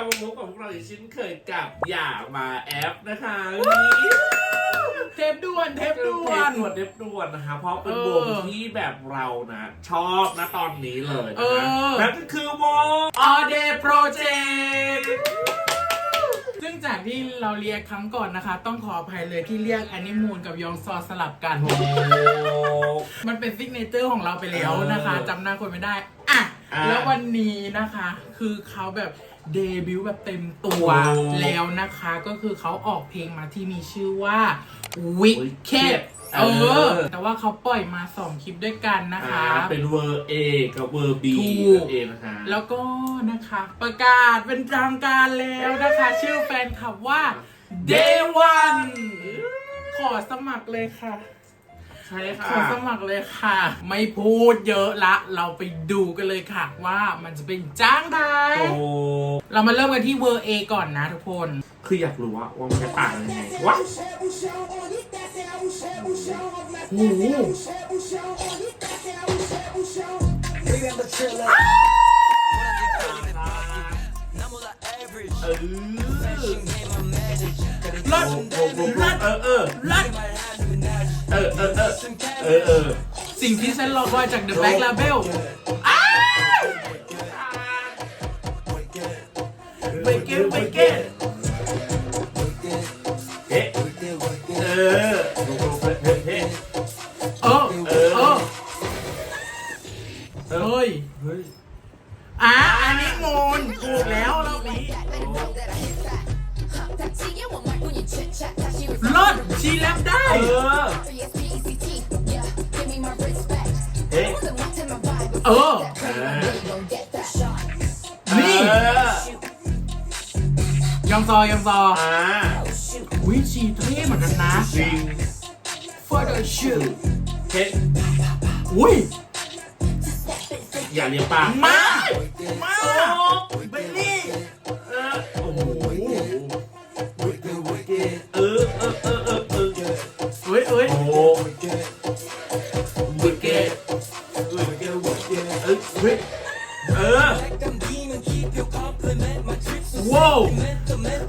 ลับมาพบกับพวกเราอีกเช่นเคยกับอย่ามาแอปนะคะเทปด่วนเทปด่วเทปน ด่วนเทปด่วนนะคะ เพราะเป็นเอวองที่แบบเรานะ ชอบนะตอนนี้เลยเอนะคะอ นั่นก็คือวง All Day Project ซึ่งจากที่เราเรียกครั้งก่อนนะคะ ต้องขออภัยเลยที่เรียกแอนิมูลกับยองซอสลับกันโอ้มันเป็นซิกเนเจอร์ของเราไปแล้วนะคะเออจำหน้าคนไม่ได้ อะ อะ แล้ววันนี้นะคะ คือเขาแบบ เดบิวต์แบบเต็มตัวโอ้ แล้วนะคะก็คือเขาออกเพลงมาที่มีชื่อว่า Wicked Wicked เอเอออ แต่ว่าเขาปล่อยมาสองคลิปด้วยกันนะคะอ่าเป็นเวอร์ A กับเวอร์ B ถูกนั่นเองนะคะแล้วก็นะคะ ประกาศเป็นทางการแล้วนะคะ ชื่อแฟนคลับว่า Day One ขอสมัครเลยค่ะ ใช่ขค่ะอสมัครเลยค่ะ ไม่พูดเยอะละ เราไปดูกันเลยค่ะ ว่ามันจะเป็นจ้างได้โอ้เรามาเริ่มกันที่เวอร์เอก่อนนะทุกคน คืออยากรู้ว่าว่ามันจะต่างยังไงวะโอ้โหเออรถโอ้โหเออเอ อเออเออเออเออสิ่งที่ฉันรอคอยจาก The Black Label อ้าวเบเกตเบเกตเฮ้เออเฮ้เฮ้เอเออเออเฮ้ยเฮ้ยอะอันนี้มูลถูกแล้วเรามีรถชีแลบได้เออ เออ นี่เออยองซอยองซออ่าวิชีเท่เหมือนกันนะจริง Photo shoot เฮ้อุ้ยอย่าเรียกปาก มา มาเบลลี่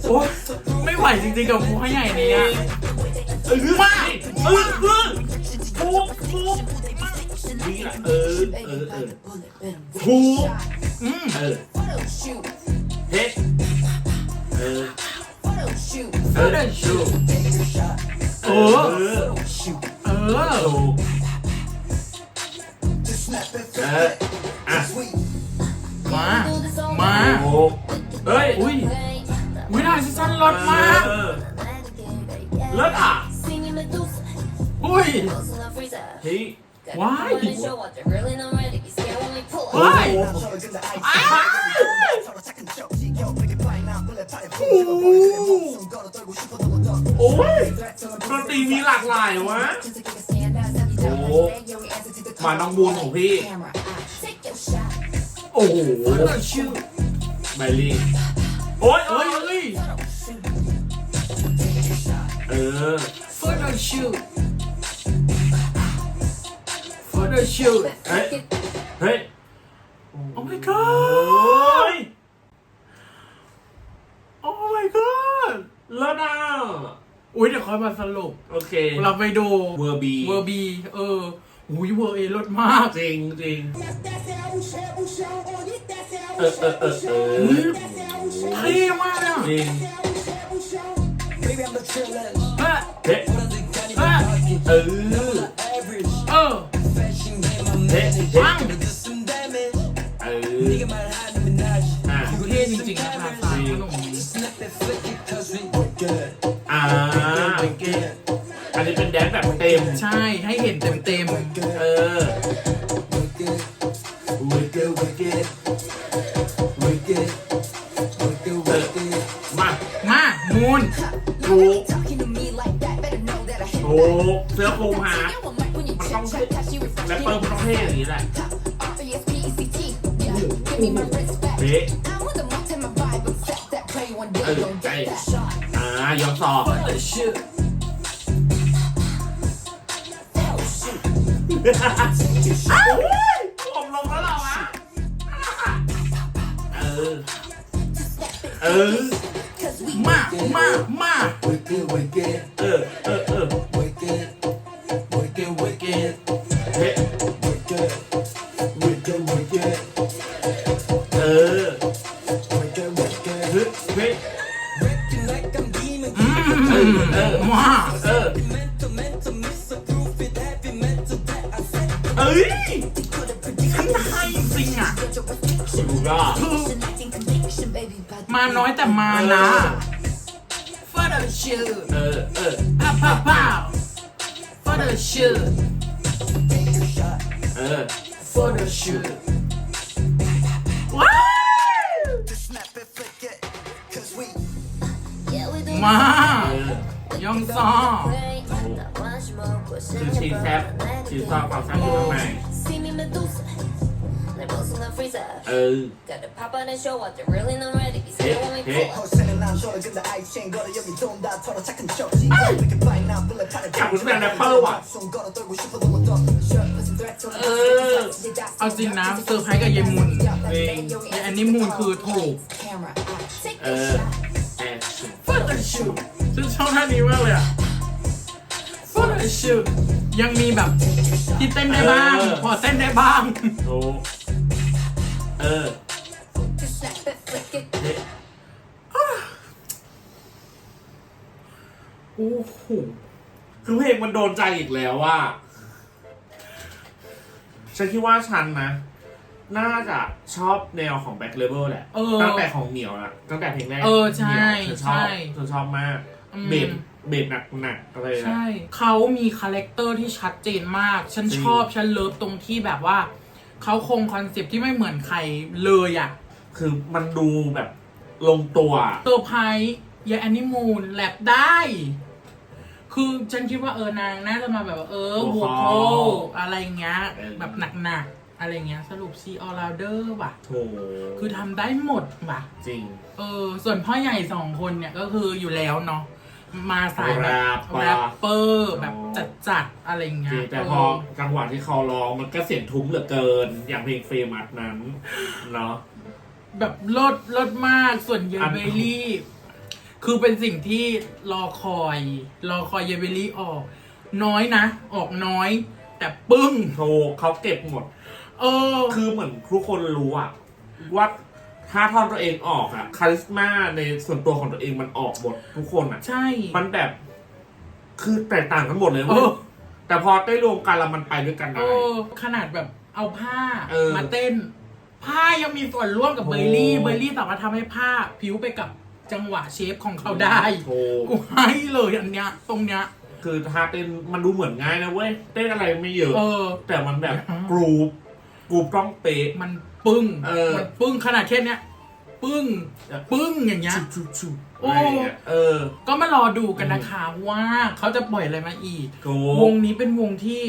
โอ้ไม่ไหวจริงๆกับหัวใหญ่นี้อะเออมาเออเออฟุกฟุกนี่แหละเออเออเออฟุกอืมเออเฮ้เออ Photo shoot เออเออเอออะมา มาเฮ้ยอุ้ย วินาทีสั้นรถมาก เออเลิศอะ อุ้ย เฮ้ย ว้าย โอ้ว้ายโหอ้าวโอ้ยดนตรีมีหลากหลายวะ โอ้มาน้องบูนของพี่ โอ้โห Photo shoot ไมลี่ โอ้ยเอ้เอ้ยยเอ้ยเออ Photo shoot Photo shoot เฮ้ย เฮ้ย Oh my โอ้ god ย Oh my god เลิศอะอุ้ยเดี๋ยวค่อยมาสรุป โอเค เราไปดูเวอร์บี เวอร์บี เออ อุ้ยเวอร์เอลดมาก จริงจริงเออเออเออเออุ้ยอเท่มากอะจริงเฮ้ยเฮ้ยเฮ้ยเออเออเฮ้ยเฮ้ปัยงเแดนซ์แบบเต็ม ใช่ให้เห็นเต็มเต็มเออ มาๆมามูนถูกถูกเสื้อคลุมหา แรปเปอร์มันต้องเท่อย่างนี้แหละเบ๊ะอ่ายอมสอบ ผมลงแล้วเหรอวะเออ เออ มา มา มา Wicked, wicked, เออ เออ เออ wicked, wicked, wicked, เฮ้ย wicked, wicked, wicked, เออ wicked, wicked. เฮ้ยเฮ้ยอืมเออ มา เออ เอ้ยฉันให้จริงอะสุดยอดมาน้อยแต่มานะฟาดชื่อเออเออป้าป้าป้าฟาดชื่อเออฟาดชื่อว้าวมาเออยองซอ คือชีแซบชีชอบความแซบอยู่มากๆเออเฮ้เฮ้อยากรู้แบบแรปเปอร์ว่ะเออเอาจริงนะเซอร์ไพรส์กับเยมุนเองแต่อันนี้มูนคือถูกเออฉันชอบท่านี้มากเลยอ่ะ ฟาดชื่อยังมีแบบที่เต้นได้บ้างพอเต้นได้บ้างโอ้เออ Just snap it, flick it. เฮ้ยโอ้โหคือเพลงมันโดนใจอีกแล้วว่า ฉันคิดว่าฉันนะ น่าจะชอบแนวของ Back Level แหละ เออตั้งแต่ของเหนียวอะตั้งแต่เพลงแรกเออใช่เหนียวฉันชอบใช่ ฉันชอบมาก อืม เบส เบสหนักหนักๆอะไรนะ ใช่เขามีคาแรคเตอร์ที่ชัดเจนมาก ฉันจริงชอบ ฉันเลิฟตรงที่แบบว่า เขาคงคอนเซปต์ที่ไม่เหมือนใครเลยอะ คือมันดูแบบลงตัวเซอร์ไพรส์ยายแอนนิมูลแลบได้ คือฉันคิดว่าเออนางน่าจะมาแบบว่าเออหัหัววข้โคออะไรเงี้ยเออแบบหนักๆ อะไรเงี้ย สรุปซีออลาเดอร์ว่ะโถคือทำได้หมดว่ะ จริง เออ ส่วนพ่อใหญ่สองคนเนี่ยก็คืออยู่แล้วเนาะ มาสายแบบแรปปะแรปเปอร์แบบอ๋อจัดๆอะไรเงี้จริยงแต่เออพอจังหวะที่เขาร้องมันก็เสียงทุ้มเหลือเกิน อย่างเพลงเฟมัสนั้นเนาะ แบบลดลดมากส่วนเยอัน เบลลี่ คือเป็นสิ่งที่รอคอย รอคอยเยเบลลี่ออก น้อยนะ ออกน้อย แต่ปึ้งโชเขาเก็บหมด เออ คือเหมือนทุกคนรู้อะว่า ถ้าท่อนตัวเองออกอะคาริสมาในส่วนตัวของตัวเองมันออกหมดทุกคนอะใช่ มันแบบ คือแตกต่างกันหมดเลยเอเว้ยอแต่พอได้รวมกันแล้วมันไปด้วยกันเอได้อขนาดแบบเอาผ้าเออมาเต้น ผ้ายังมีส่วนร่วมกับเบลลี่โอ้ เบลลี่สามารถทำให้ผ้าผิวไปกับจังหวะเชฟของเขาได้โถกูให้เลยอันเนี้ยตรงเนี้ย คือท่าเต้นมันดูเหมือนง่ายนะเว้ยเต้นอะไรไม่เยอะ เออ แต่มันแบบอืมกรูปกรูปต้องเป๊ะ มัน ปึ้งเออ มันปึ้งขนาดแค่เนี้ยปึ้งปึ้งอย่างเงี้ยชุบชุบชุบโอ้ อะไรอย่างเงี้ยเออก็มารอดูกันนะคะว่าเขาจะปล่อยอะไรมาอีก ถูวกงนี้เป็นวงที่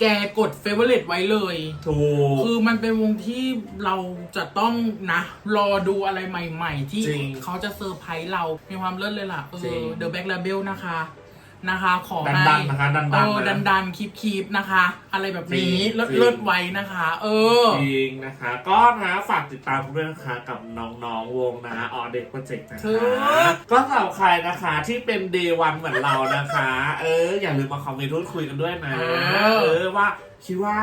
แกกดเฟเวอร์เลตไว้เลย ถูก คือมันเป็นวงที่เราจะต้องนะ รอดูอะไรใหม่ ๆ ที่จริงเขาจะเซอร์ไพรส์เรา มีความเลิศเลยล่ะเอจริองเดอะแบ็กลาเบลนะคะ นะคะขอดันให้ดันนะคะดันเอดันอดันดันคีบคีบนะคะ อะไรแบบนี้จริงเลิศจริง เลิศไว้นะคะ เออ จริงนะคะ ก็นะฝากติดตามด้วยนะคะกับน้องๆวงนะออเด็กโปรเจกต์นะถูคะก ก็สำหรับใครนะคะที่เป็นเดวันเหมือนเรานะคะ เออ อย่าลืมมาคอมเมนต์พูดคุยกันด้วยนะ เออ เออว่า คิดว่า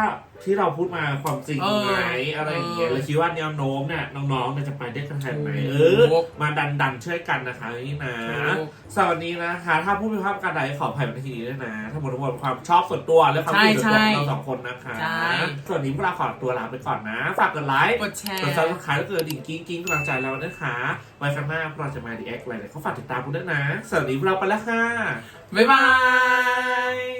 ที่เราพูดมาความจริงเออไหมอะไรอย่างเงี้ยเออแล้วคิดว่าแนวโน้มเนี่ยน้องๆเนี่ยจะไปได้กันแค่ไหนถูกเออ มาดันดันๆช่วยกันนะคะนี่นะถูกสวัสดีนะคะถ้าพูดผิดพลาดประการใดขออภัยในที่นี้ด้วยนะทั้งหมดทั้งมวลเป็นความชอบส่วนตัวและความคิดส่วนตัวของเราสองคนนะคะใช่ส่วนนี้พวกเราขอตัวลาไปก่อนนะฝากกดไลค์กดแชร์กดซับสไครต์แล้วเกิดดิ่งกิ้งกิ้งกำลังใจเรานะคะไว้ครั้งหน้าพวกเราจะมาดีแอคอะไรเนี่ยเขาฝากติดตามพวกด้วยนะสวัสดีพวกเราไปแล้วค่ะบ๊ายบาย